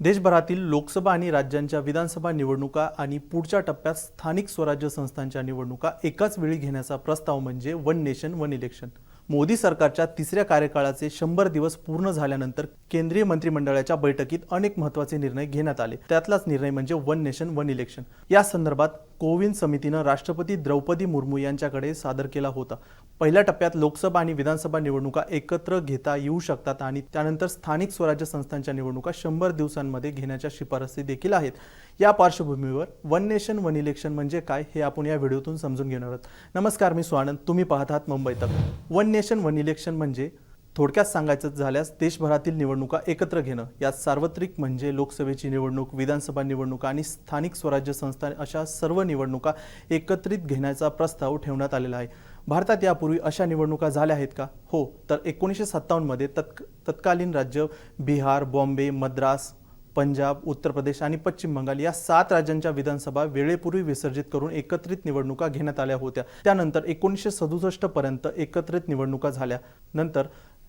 देशभरातील लोकसभा आणि राज्यांच्या विधानसभा निवडणुका आणि पुढच्या टप्प्यात स्थानिक स्वराज्य संस्थांच्या निवडणुका एकाच वेळी घेण्याचा प्रस्ताव म्हणजे one nation one election. Modi सरकारच्या तिसऱ्या कार्यकाळाचे शंभर दिवस पूर्ण झाल्यानंतर केंद्रीय मंत्रिमंडळाच्या बैठकीत अनेक महत्त्वाचे निर्णय घेण्यात आले. त्यातलाच निर्णय म्हणजे वन नेशन वन इलेक्शन. या संदर्भात कोविन समितीनं राष्ट्रपती द्रौपदी मुर्मू यांच्याकडे सादर केला होता. पहिल्या टप्प्यात लोकसभा आणि विधानसभा निवडणुका एकत्र घेता येऊ शकतात आणि त्यानंतर स्थानिक स्वराज्य संस्थांच्या निवडणुका शंभर दिवसांमध्ये घेण्याच्या शिफारसी देखील आहेत. या पार्श्वभूमीवर वन नेशन वन इलेक्शन म्हणजे काय हे आपण या व्हिडिओतून समजून घेणार आहोत. नमस्कार मी स्वानंद. तुम्ही पाहत आहात मुंबई तक. वन नेशन वन इलेक्शन म्हणजे थोडक्यात सांगायचं झाल्यास देशभरातील निवडणुका एकत्र घेणं. यात सार्वत्रिक म्हणजे लोकसभेची निवडणूक विधानसभा निवडणुका आणि स्थानिक स्वराज्य संस्था अशा सर्व निवडणुका एकत्रित घेण्याचा प्रस्ताव ठेवण्यात आलेला आहे. भारतात यापूर्वी अशा निवडणुका झाल्या आहेत का? हो तर एकोणीसशे सत्तावन्नमध्ये तत्क तत्कालीन राज्य बिहार बॉम्बे मद्रास पंजाब उत्तर प्रदेश आणि पश्चिम बंगाल या सात राज्यांच्या विधानसभा वेळेपूर्वी विसर्जित करून एकत्रित निवडणुका घेण्यात आल्या होत्या. त्यानंतर एकोणीसशे सदुसष्ट पर्यंत एकत्रित निवडणुका झाल्या. नंतर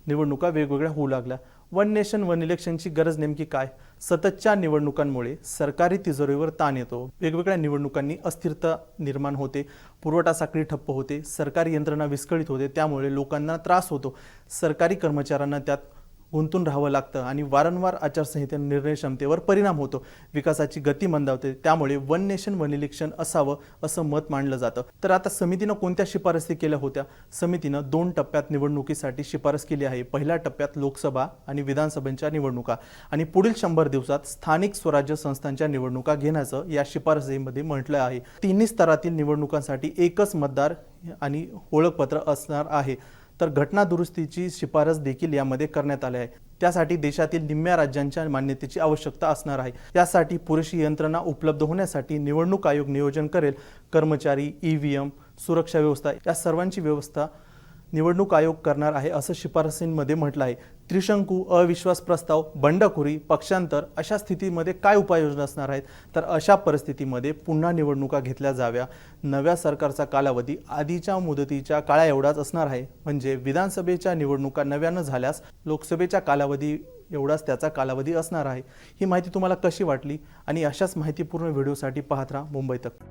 निवडणुका वेगवेगळ्या होऊ लागल्या. वन नेशन वन इलेक्शनची गरज नेमकी काय? सततच्या निवडणुकांमुळे सरकारी तिजोरीवर ताण येतो. वेगवेगळ्या निवडणुकांनी अस्थिरता निर्माण होते. पुरवठा साखळी ठप्प होते. सरकारी यंत्रणा विस्कळीत होते. त्यामुळे लोकांना त्रास होतो. सरकारी कर्मचाऱ्यांना त्यात गुंतून राहावं लागतं आणि वारंवार आचारसंहिते निर्णय क्षमतेवर परिणाम होतो. विकासाची गती मंदावते त्यामुळे वन नेशन वन इलेक्शन असावं असं मत मांडलं जातं. तर आता समितीनं कोणत्या शिफारसी केल्या होत्या? समितीनं दोन टप्प्यात निवडणुकीसाठी शिफारस केली आहे. पहिल्या टप्प्यात लोकसभा आणि विधानसभेच्या निवडणुका आणि पुढील शंभर दिवसात स्थानिक स्वराज्य संस्थांच्या निवडणुका घेण्याचं या शिफारसीमध्ये म्हटलं आहे. तिन्ही स्तरातील निवडणुकांसाठी एकच मतदार आणि ओळखपत्र असणार आहे. तर घटना दुरुस्तीची शिफारस देखील यामध्ये करण्यात आली आहे. त्यासाठी देशातील निम्म्या राज्यांच्या मान्यतेची आवश्यकता असणार आहे. त्यासाठी पुरेशी यंत्रणा उपलब्ध होण्यासाठी निवडणूक आयोग नियोजन करेल. कर्मचारी ई व्ही एम सुरक्षा व्यवस्था या सर्वांची व्यवस्था निवडणूक आयोग करणार आहे असं शिफारसींमध्ये म्हटलं आहे. त्रिशंकू अविश्वास प्रस्ताव बंडखोरी पक्षांतर अशा स्थितीमध्ये काय उपाययोजना असणार आहेत? तर अशा परिस्थितीमध्ये पुन्हा निवडणुका घेतल्या जाव्या. नव्या सरकारचा कालावधी आधीच्या मुदतीच्या काळा एवढाच असणार आहे. म्हणजे विधानसभेच्या निवडणुका नव्यानं झाल्यास लोकसभेच्या कालावधी एवढाच त्याचा कालावधी असणार आहे. ही माहिती तुम्हाला कशी वाटली? आणि अशाच माहितीपूर्ण व्हिडिओसाठी पाहत राहा मुंबई तक.